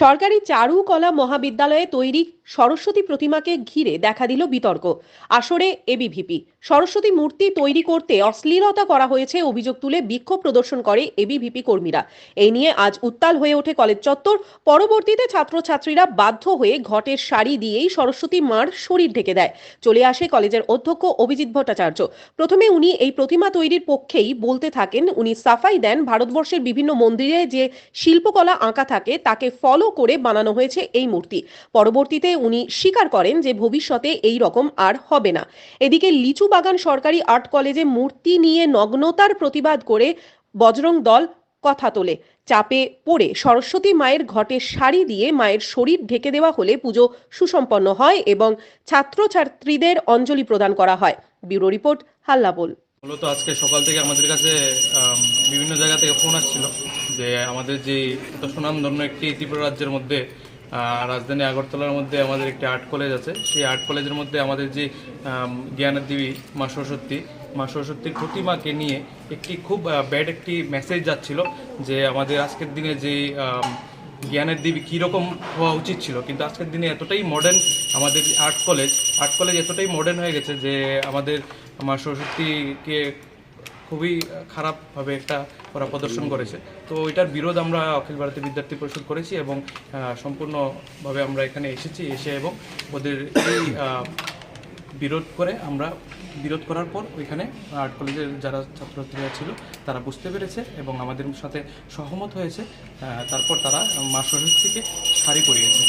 সরকারি চারুকলা মহাবিদ্যালয়ে তৈরি সরস্বতী প্রতিমাকে ঘিরে দেখা দিল বিতর্ক। আসরে এবিভিপি সরস্বতী মূর্তি তৈরি করতে অশ্লীলতা করা হয়েছে অভিযোগ তুলে বিক্ষোভ প্রদর্শন করে এবিভিপি কর্মীরা। এই নিয়ে আজ উত্তাল হয়ে ওঠে কলেজ চত্বর। পরবর্তীতে ছাত্রছাত্রীরা বাধ্য হয়ে ঘটের শাড়ি দিয়েই সরস্বতী মার শরীর ঢেকে দেয়। চলে আসে কলেজের অধ্যক্ষ অভিজিৎ ভট্টাচার্য। প্রথমে উনি এই প্রতিমা তৈরির পক্ষেই বলতে থাকেন, উনি সাফাই দেন ভারতবর্ষের বিভিন্ন মন্দিরে যে শিল্পকলা আঁকা থাকে, তাকে ফলো করে বানানো হয়েছে এই মূর্তি। পরবর্তীতে উনি স্বীকার করেন যে ভবিষ্যতে এই রকম আর হবে না। এদিকে লিচু বাগান সরকারি আর্ট কলেজে মূর্তি নিয়ে নগ্নতার প্রতিবাদ করে বজরং দল কথা তোলে। চাপে পড়ে সরস্বতী মায়ের ঘটে শাড়ি দিয়ে মায়ের শরীর ঢেকে দেওয়া হলে পুজো সুসম্পন্ন হয় এবং ছাত্রছাত্রীদের অঞ্জলি প্রদান করা হয়। Bureau report Hallabol. মূলত আজকে সকাল থেকে আমাদের কাছে বিভিন্ন জায়গা থেকে ফোন আসছিল। যে আমাদের যে সুনামধন্য একটি ত্রিপুরা রাজ্যের মধ্যে রাজধানী আগরতলার মধ্যে আমাদের একটি আর্ট কলেজ আছে। সেই আর্ট কলেজের মধ্যে আমাদের যে জ্ঞানের দেবী মা সরস্বতী, মা সরস্বতীর প্রতিমাকে নিয়ে একটি খুব ব্যাড একটি মেসেজ যাচ্ছিল যে আমাদের আজকের দিনে যে জ্ঞানের দেবী কীরকম হওয়া উচিত ছিল। কিন্তু আজকের দিনে এতটাই মডার্ন আমাদের আর্ট কলেজ আর্ট কলেজ এতটাই মডার্ন হয়ে গেছে যে আমাদের মা সরস্বতীকে খুবই খারাপভাবে একটা ওরা প্রদর্শন করেছে। তো এটার বিরোধ আমরা অখিল ভারতীয় বিদ্যার্থী পরিষদ করেছি এবং সম্পূর্ণভাবে আমরা এখানে এসেছি, এসে এবং ওদের এই বিরোধ করে আমরা বিরোধ করার পর ওইখানে আর্ট কলেজের যারা ছাত্রছাত্রীরা ছিল তারা বুঝতে পেরেছে এবং আমাদের সাথে সহমত হয়েছে তারপর তারা মা থেকে শাড়ি পরিয়েছে।